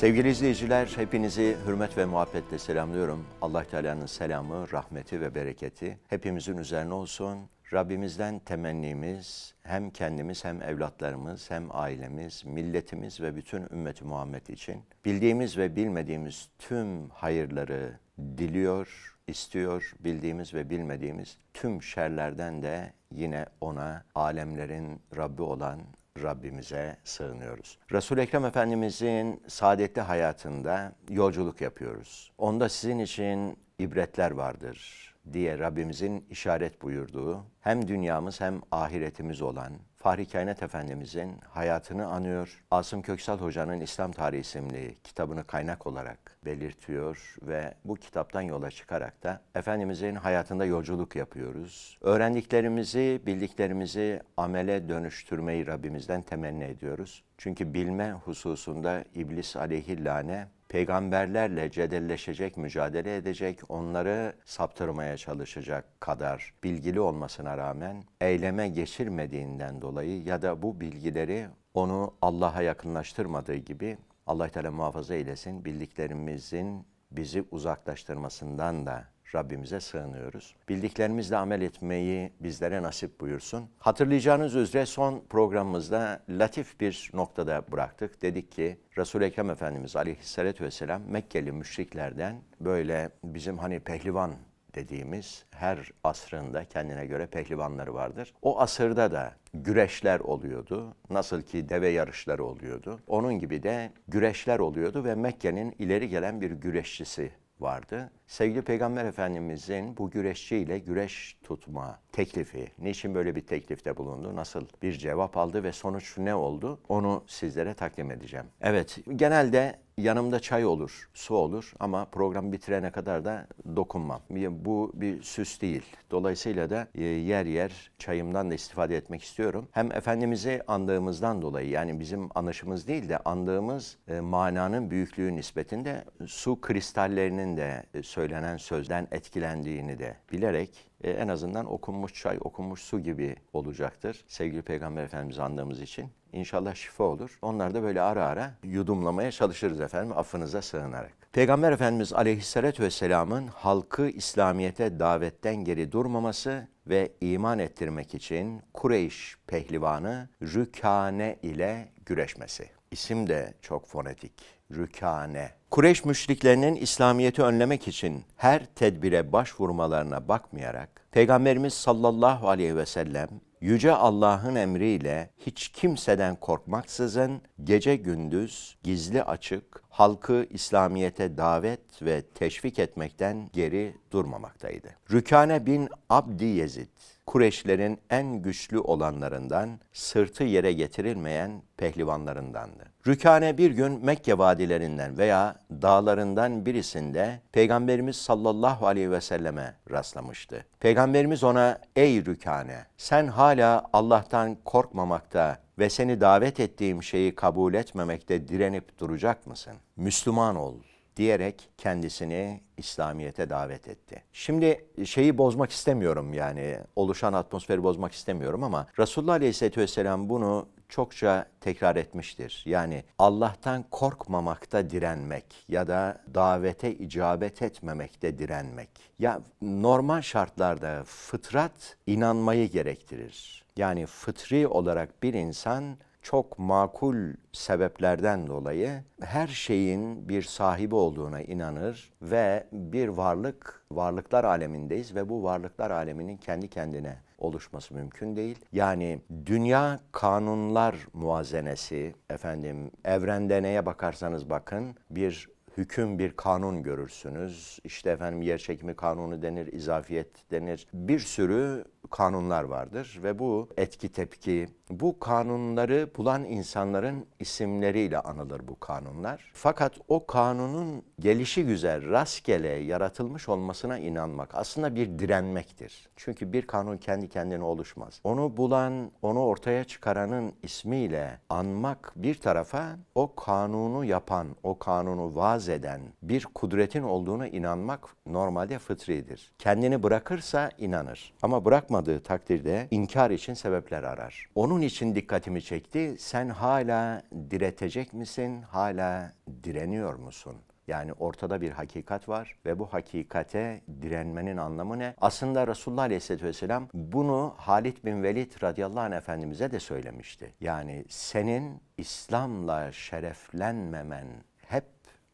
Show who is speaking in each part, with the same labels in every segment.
Speaker 1: Sevgili izleyiciler, hepinizi hürmet ve muhabbetle selamlıyorum. Allah Teala'nın selamı, rahmeti ve bereketi hepimizin üzerine olsun. Rabbimizden temennimiz hem kendimiz hem evlatlarımız hem ailemiz, milletimiz ve bütün ümmeti Muhammed için bildiğimiz ve bilmediğimiz tüm hayırları diliyor, istiyor. Bildiğimiz ve bilmediğimiz tüm şerlerden de yine ona alemlerin Rabbi olan Rabbimize sığınıyoruz. Resul-i Ekrem Efendimizin saadetli hayatında yolculuk yapıyoruz. Onda sizin için ibretler vardır diye Rabbimizin işaret buyurduğu hem dünyamız hem ahiretimiz olan Fahri Kainat Efendimizin hayatını anıyor. Asım Köksal Hoca'nın İslam Tarihi isimli kitabını kaynak olarak belirtiyor ve bu kitaptan yola çıkarak da Efendimizin hayatında yolculuk yapıyoruz. Öğrendiklerimizi, bildiklerimizi amele dönüştürmeyi Rabbimizden temenni ediyoruz. Çünkü bilme hususunda İblis aleyhillâne peygamberlerle cedelleşecek, mücadele edecek, onları saptırmaya çalışacak kadar bilgili olmasına rağmen eyleme geçirmediğinden dolayı ya da bu bilgileri onu Allah'a yakınlaştırmadığı gibi Allah Teala muhafaza eylesin bildiklerimizin bizi uzaklaştırmasından da Rabbimize sığınıyoruz. Bildiklerimizle amel etmeyi bizlere nasip buyursun. Hatırlayacağınız üzere son programımızda latif bir noktada bıraktık. Dedik ki Resul-i Ekrem Efendimiz aleyhissalatü vesselam Mekkeli müşriklerden böyle bizim hani pehlivan dediğimiz her asrında kendine göre pehlivanları vardır. O asırda da güreşler oluyordu. Nasıl ki deve yarışları oluyordu. Onun gibi de güreşler oluyordu ve Mekke'nin ileri gelen bir güreşçisi vardı. Sevgili Peygamber Efendimizin bu güreşçiyle güreş tutma teklifi, niçin böyle bir teklifte bulundu, nasıl bir cevap aldı ve sonuç ne oldu onu sizlere takdim edeceğim. Evet, genelde yanımda çay olur, su olur ama program bitirene kadar da dokunmam. Bu bir süs değil. Dolayısıyla da e, yer yer çayımdan da istifade etmek istiyorum. Hem Efendimiz'i andığımızdan dolayı yani bizim anışımız değil de andığımız e, mananın büyüklüğü nispetinde su kristallerinin de e, söylenen sözden etkilendiğini de bilerek e, en azından okunmuş çay, okunmuş su gibi olacaktır. Sevgili Peygamber Efendimiz'i andığımız için. İnşallah şifa olur. Onlar da böyle ara ara yudumlamaya çalışırız efendim affınıza sığınarak. Peygamber Efendimiz Aleyhisselatü Vesselam'ın halkı İslamiyet'e davetten geri durmaması ve iman ettirmek için Kureyş pehlivanı Rükane ile güreşmesi. İsim de çok fonetik. Rükane. Kureyş müşriklerinin İslamiyet'i önlemek için her tedbire başvurmalarına bakmayarak Peygamberimiz sallallahu aleyhi ve sellem Yüce Allah'ın emriyle hiç kimseden korkmaksızın gece gündüz gizli açık halkı İslamiyet'e davet ve teşvik etmekten geri durmamaktaydı. Rükane bin Abdi Yezid, Kureşlerin en güçlü olanlarından, sırtı yere getirilmeyen pehlivanlarındandı. Rükane bir gün Mekke vadilerinden veya dağlarından birisinde Peygamberimiz sallallahu aleyhi ve selleme rastlamıştı. Peygamberimiz ona ey Rükane sen hala Allah'tan korkmamakta ve seni davet ettiğim şeyi kabul etmemekte direnip duracak mısın? Müslüman ol diyerek kendisini İslamiyet'e davet etti. Şimdi şeyi bozmak istemiyorum yani oluşan atmosferi bozmak istemiyorum ama Resulullah Aleyhisselatü Vesselam bunu çokça tekrar etmiştir. Yani Allah'tan korkmamakta direnmek ya da davete icabet etmemekte direnmek. Ya normal şartlarda fıtrat inanmayı gerektirir. Yani fıtri olarak bir insan çok makul sebeplerden dolayı her şeyin bir sahibi olduğuna inanır ve bir varlık, varlıklar alemindeyiz ve bu varlıklar aleminin kendi kendine oluşması mümkün değil. Yani dünya kanunlar muazenesi, efendim evrende neye bakarsanız bakın bir hüküm bir kanun görürsünüz. İşte efendim yer çekimi kanunu denir, izafiyet denir. Bir sürü kanunlar vardır ve bu etki tepki, bu kanunları bulan insanların isimleriyle anılır bu kanunlar. Fakat o kanunun gelişi güzel, rastgele yaratılmış olmasına inanmak aslında bir direnmektir. Çünkü bir kanun kendi kendine oluşmaz. Onu bulan, onu ortaya çıkaranın ismiyle anmak bir tarafa o kanunu yapan, o kanunu vaz eden bir kudretin olduğuna inanmak normalde fıtridir. Kendini bırakırsa inanır. Ama bırakmaz inanmadığı takdirde inkar için sebepler arar. Onun için dikkatimi çekti. Sen hala diretecek misin? Hala direniyor musun? Yani ortada bir hakikat var ve bu hakikate direnmenin anlamı ne? Aslında Resulullah Aleyhisselatü Vesselam bunu Halid bin Velid radıyallahu anh Efendimiz'e de söylemişti. Yani senin İslam'la şereflenmemen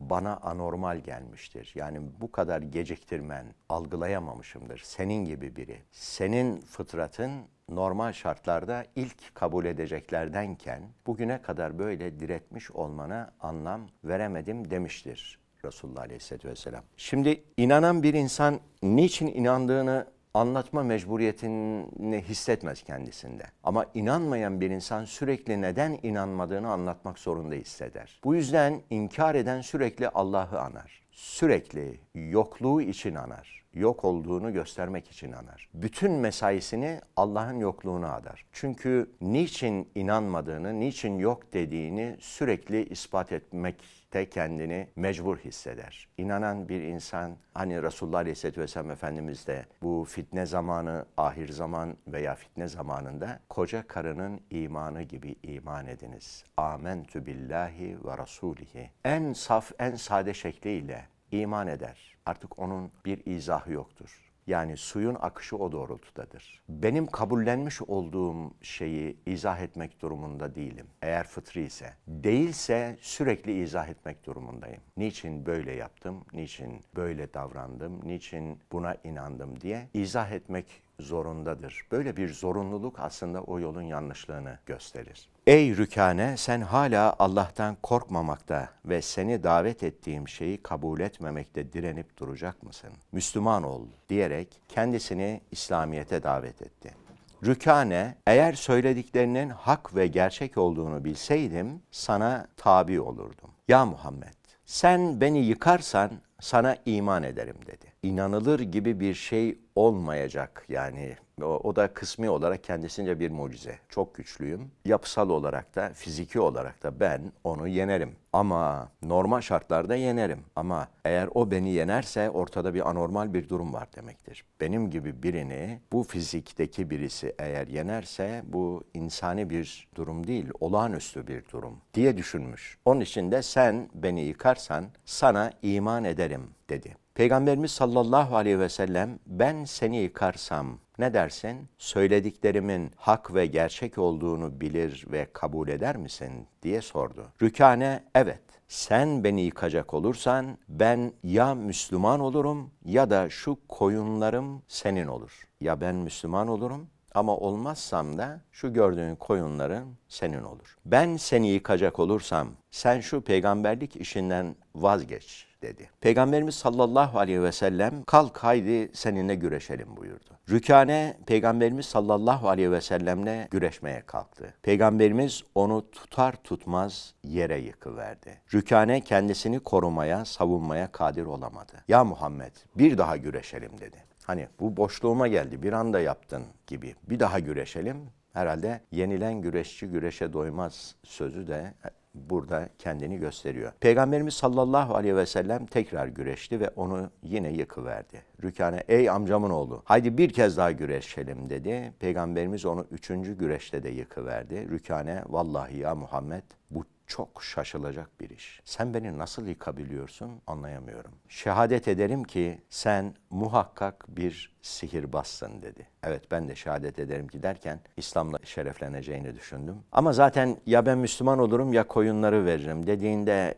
Speaker 1: bana anormal gelmiştir. Yani bu kadar geciktirmen algılayamamışımdır. Senin gibi biri. Senin fıtratın normal şartlarda ilk kabul edeceklerdenken bugüne kadar böyle diretmiş olmana anlam veremedim demiştir Resulullah Aleyhisselatü Vesselam. Şimdi inanan bir insan niçin inandığını anlatma mecburiyetini hissetmez kendisinde. Ama inanmayan bir insan sürekli neden inanmadığını anlatmak zorunda hisseder. Bu yüzden inkar eden sürekli Allah'ı anar. Sürekli yokluğu için anar. Yok olduğunu göstermek için anar. Bütün mesaisini Allah'ın yokluğuna adar. Çünkü niçin inanmadığını, niçin yok dediğini sürekli ispat etmekte kendini mecbur hisseder. İnanan bir insan hani Resulullah Aleyhisselatü Vesselam Efendimiz de bu fitne zamanı, ahir zaman veya fitne zamanında koca karının imanı gibi iman ediniz. Amentü billahi ve rasulihi. En saf, en sade şekliyle iman eder. Artık onun bir izahı yoktur. Yani suyun akışı o doğrultudadır. Benim kabullenmiş olduğum şeyi izah etmek durumunda değilim. Eğer fıtri ise. Değilse sürekli izah etmek durumundayım. Niçin böyle yaptım, niçin böyle davrandım, niçin buna inandım diye izah etmek zorundadır. Böyle bir zorunluluk aslında o yolun yanlışlığını gösterir. Ey Rükane sen hala Allah'tan korkmamakta ve seni davet ettiğim şeyi kabul etmemekte direnip duracak mısın? Müslüman ol diyerek kendisini İslamiyet'e davet etti. Rükane, eğer söylediklerinin hak ve gerçek olduğunu bilseydim sana tabi olurdum. Ya Muhammed, sen beni yıkarsan sana iman ederim dedi. İnanılır gibi bir şey olmayacak yani o, o da kısmi olarak kendisince bir mucize. Çok güçlüyüm. Yapısal olarak da fiziki olarak da ben onu yenerim. Ama normal şartlarda yenerim. Ama eğer o beni yenerse ortada bir anormal bir durum var demektir. Benim gibi birini bu fizikteki birisi eğer yenerse bu insani bir durum değil, olağanüstü bir durum diye düşünmüş. Onun için de sen beni yıkarsan sana iman ederim dedi. Peygamberimiz sallallahu aleyhi ve sellem ben seni yıkarsam ne dersin? Söylediklerimin hak ve gerçek olduğunu bilir ve kabul eder misin? diye sordu. Rükane evet sen beni yıkacak olursan ben ya Müslüman olurum ya da şu koyunlarım senin olur. Ya ben Müslüman olurum ama olmazsam da şu gördüğün koyunların senin olur. Ben seni yıkacak olursam sen şu peygamberlik işinden vazgeç dedi. Peygamberimiz sallallahu aleyhi ve sellem kalk haydi seninle güreşelim buyurdu. Rükane Peygamberimiz sallallahu aleyhi ve sellemle güreşmeye kalktı. Peygamberimiz onu tutar tutmaz yere yıkıverdi. Rükane kendisini korumaya, savunmaya kadir olamadı. Ya Muhammed bir daha güreşelim dedi. Hani bu boşluğuma geldi bir anda yaptın gibi. Bir daha güreşelim. Herhalde yenilen güreşçi güreşe doymaz sözü de burada kendini gösteriyor. Peygamberimiz sallallahu aleyhi ve sellem tekrar güreşti ve onu yine yıkıverdi. Rükane ey amcamın oğlu haydi bir kez daha güreşelim dedi. Peygamberimiz onu üçüncü güreşte de yıkıverdi. Rükane vallahi ya Muhammed bu çok şaşılacak bir iş. Sen beni nasıl yıkabiliyorsun anlayamıyorum. Şehadet ederim ki sen muhakkak bir sihirbazsın dedi. Evet ben de şehadet ederim ki derken İslam'la şerefleneceğini düşündüm. Ama zaten ya ben Müslüman olurum ya koyunları veririm dediğinde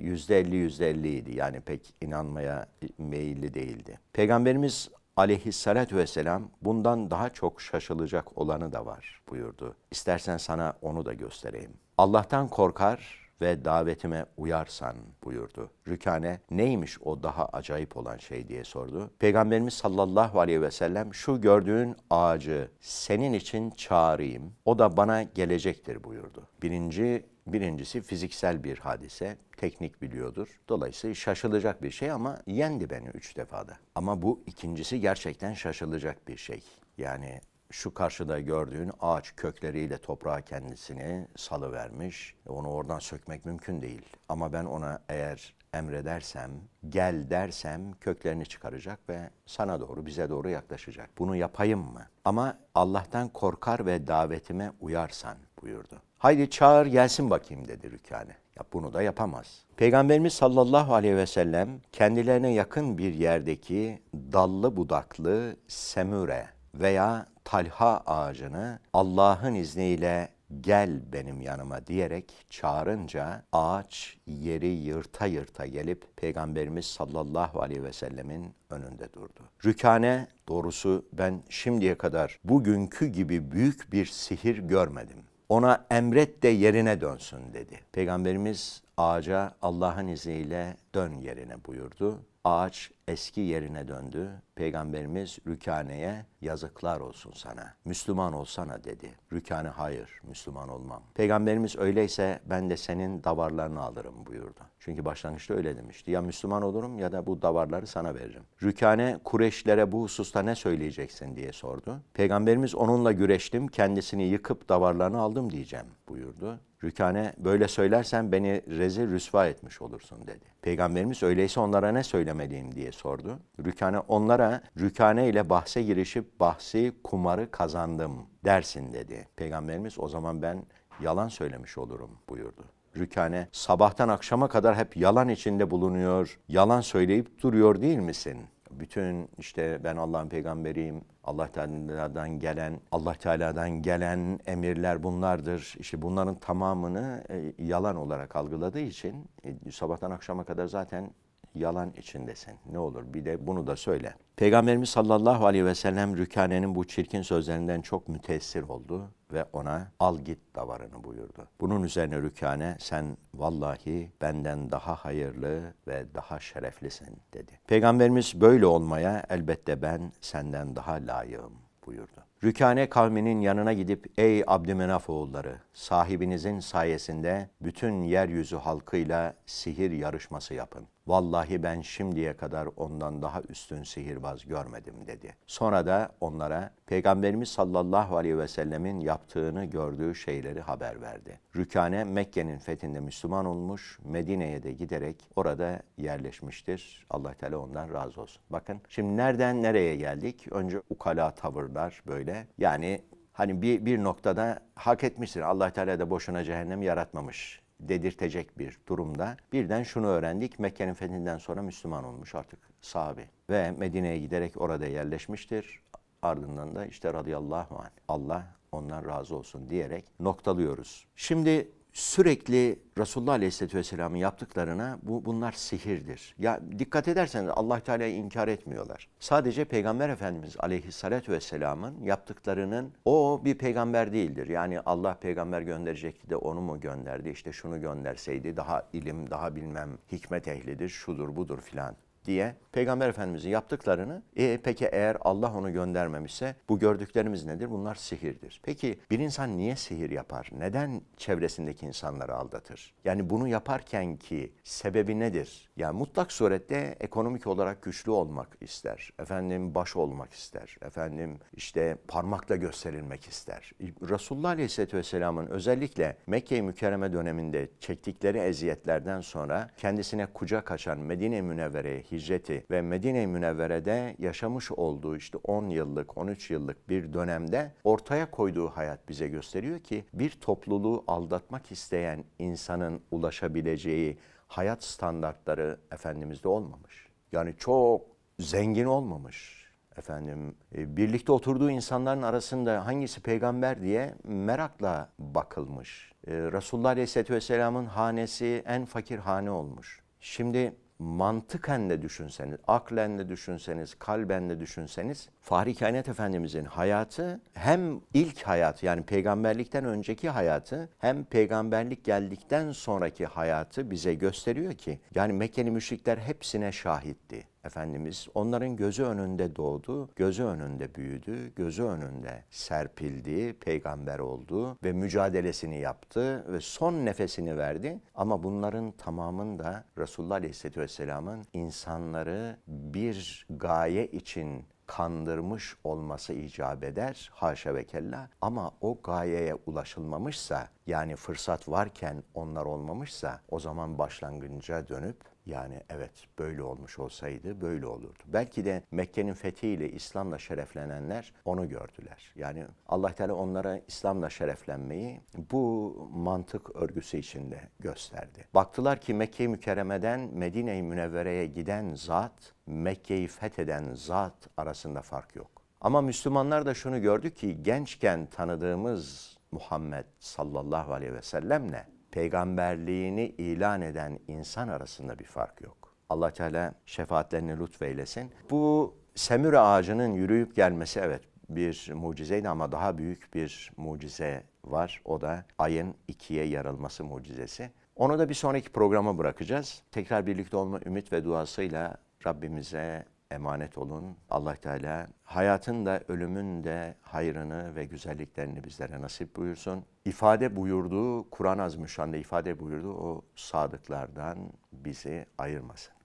Speaker 1: yüzde elli yüzde elliydi. Yani pek inanmaya meyilli değildi. Peygamberimiz aleyhissalatü vesselam bundan daha çok şaşılacak olanı da var buyurdu. İstersen sana onu da göstereyim. Allah'tan korkar ve davetime uyarsan buyurdu. Rükane neymiş o daha acayip olan şey diye sordu. Peygamberimiz sallallahu aleyhi ve sellem şu gördüğün ağacı senin için çağırayım. O da bana gelecektir buyurdu. Birinci Birincisi fiziksel bir hadise, teknik biliyordur. Dolayısıyla şaşılacak bir şey ama yendi beni üç defada. Ama bu ikincisi gerçekten şaşılacak bir şey. Yani şu karşıda gördüğün ağaç kökleriyle toprağa kendisini salıvermiş. Onu oradan sökmek mümkün değil. Ama ben ona eğer emredersem, gel dersem köklerini çıkaracak ve sana doğru, bize doğru yaklaşacak. Bunu yapayım mı? Ama Allah'tan korkar ve davetime uyarsan buyurdu. Haydi çağır gelsin bakayım dedi Rükane. Ya bunu da yapamaz. Peygamberimiz sallallahu aleyhi ve sellem kendilerine yakın bir yerdeki dallı budaklı semüre veya talha ağacını Allah'ın izniyle gel benim yanıma diyerek çağırınca ağaç yeri yırta yırta gelip Peygamberimiz sallallahu aleyhi ve sellemin önünde durdu. Rükane doğrusu ben şimdiye kadar bugünkü gibi büyük bir sihir görmedim. Ona emret de yerine dönsün dedi. Peygamberimiz ağaca Allah'ın izniyle dön yerine buyurdu. Ağaç eski yerine döndü. Peygamberimiz Rükane'ye yazıklar olsun sana. Müslüman olsana dedi. Rükane hayır Müslüman olmam. Peygamberimiz öyleyse ben de senin davarlarını alırım buyurdu. Çünkü başlangıçta öyle demişti. Ya Müslüman olurum ya da bu davarları sana veririm. Rükane Kureşlere bu hususta ne söyleyeceksin diye sordu. Peygamberimiz onunla güreştim, kendisini yıkıp davarlarını aldım diyeceğim buyurdu. Rükane böyle söylersen beni rezil rüsva etmiş olursun dedi. Peygamberimiz öyleyse onlara ne söylemeliyim diye sordu. Rükane onlara Rükane ile bahse girişip bahsi kumarı kazandım dersin dedi. Peygamberimiz o zaman ben yalan söylemiş olurum buyurdu. Rükane sabahtan akşama kadar hep yalan içinde bulunuyor, yalan söyleyip duruyor değil misin? Bütün işte ben Allah'ın peygamberiyim, Allah Teala'dan gelen, Allah Teala'dan gelen emirler bunlardır. İşte bunların tamamını e, yalan olarak algıladığı için e, sabahtan akşama kadar zaten yalan içindesin. Ne olur bir de bunu da söyle. Peygamberimiz sallallahu aleyhi ve sellem Rükane'nin bu çirkin sözlerinden çok müteessir oldu ve ona al git davarını buyurdu. Bunun üzerine Rükane sen vallahi benden daha hayırlı ve daha şereflisin dedi. Peygamberimiz böyle olmaya elbette ben senden daha layığım buyurdu. Rükane kavminin yanına gidip ey Abdümenaf oğulları sahibinizin sayesinde bütün yeryüzü halkıyla sihir yarışması yapın. Vallahi ben şimdiye kadar ondan daha üstün sihirbaz görmedim dedi. Sonra da onlara Peygamberimiz sallallahu aleyhi ve sellemin yaptığını gördüğü şeyleri haber verdi. Rükane Mekke'nin fethinde Müslüman olmuş, Medine'ye de giderek orada yerleşmiştir. Allah Teala ondan razı olsun. Bakın şimdi nereden nereye geldik? Önce ukala tavırlar böyle. Yani hani bir, bir noktada hak etmiştir. Allah Teala da boşuna cehennem yaratmamış dedirtecek bir durumda. Birden şunu öğrendik. Mekke'nin fethinden sonra Müslüman olmuş artık sahabi. Ve Medine'ye giderek orada yerleşmiştir. Ardından da işte radıyallahu anh Allah ondan razı olsun diyerek noktalıyoruz. Şimdi sürekli Resulullah Aleyhisselatü Vesselam'ın yaptıklarına bu bunlar sihirdir. Ya dikkat ederseniz Allah Teala'yı inkar etmiyorlar. Sadece Peygamber Efendimiz Aleyhisselatü Vesselam'ın yaptıklarının o bir peygamber değildir. Yani Allah peygamber gönderecekti de onu mu gönderdi? İşte şunu gönderseydi daha ilim, daha bilmem hikmet ehlidir, şudur budur filan diye Peygamber Efendimizin yaptıklarını e, peki eğer Allah onu göndermemişse bu gördüklerimiz nedir? Bunlar sihirdir. Peki bir insan niye sihir yapar? Neden çevresindeki insanları aldatır? Yani bunu yaparken ki sebebi nedir? Yani mutlak surette ekonomik olarak güçlü olmak ister. Efendim baş olmak ister. Efendim işte parmakla gösterilmek ister. Resulullah Aleyhisselatü Vesselam'ın özellikle Mekke-i Mükerreme döneminde çektikleri eziyetlerden sonra kendisine kucak açan Medine-i Münevvere'ye hicreti ve Medine-i Münevvere'de yaşamış olduğu işte 10 yıllık, 13 yıllık bir dönemde ortaya koyduğu hayat bize gösteriyor ki bir topluluğu aldatmak isteyen insanın ulaşabileceği hayat standartları Efendimiz'de olmamış. Yani çok zengin olmamış. Efendim e, birlikte oturduğu insanların arasında hangisi peygamber diye merakla bakılmış. E, Resulullah Aleyhisselatü Vesselam'ın hanesi en fakir hane olmuş. Şimdi mantıken de düşünseniz, aklen de düşünseniz, kalben de düşünseniz Fahri Kainat Efendimizin hayatı hem ilk hayat yani peygamberlikten önceki hayatı hem peygamberlik geldikten sonraki hayatı bize gösteriyor ki yani Mekkeli müşrikler hepsine şahitti. Efendimiz onların gözü önünde doğdu, gözü önünde büyüdü, gözü önünde serpildi, peygamber oldu ve mücadelesini yaptı ve son nefesini verdi. Ama bunların tamamında Resulullah Aleyhisselatü Vesselam'ın insanları bir gaye için kandırmış olması icap eder. Haşa ve kella. Ama o gayeye ulaşılmamışsa yani fırsat varken onlar olmamışsa o zaman başlangıca dönüp Yani evet böyle olmuş olsaydı böyle olurdu. Belki de Mekke'nin fethiyle İslam'la şereflenenler onu gördüler. Yani Allah Teala onlara İslam'la şereflenmeyi bu mantık örgüsü içinde gösterdi. Baktılar ki Mekke-i Mükerreme'den Medine-i Münevvere'ye giden zat, Mekke'yi fetheden zat arasında fark yok. Ama Müslümanlar da şunu gördü ki gençken tanıdığımız Muhammed sallallahu aleyhi ve sellemle peygamberliğini ilan eden insan arasında bir fark yok. Allah Teala şefaatlerini lütfeylesin. Bu semür ağacının yürüyüp gelmesi evet bir mucizeydi ama daha büyük bir mucize var. O da ayın ikiye yarılması mucizesi. Onu da bir sonraki programa bırakacağız. Tekrar birlikte olma ümit ve duasıyla Rabbimize emanet olun. Allah Teala hayatın da ölümün de hayrını ve güzelliklerini bizlere nasip buyursun. İfade buyurduğu, Kur'an Azimüşşan'da ifade buyurduğu o sadıklardan bizi ayırmasın.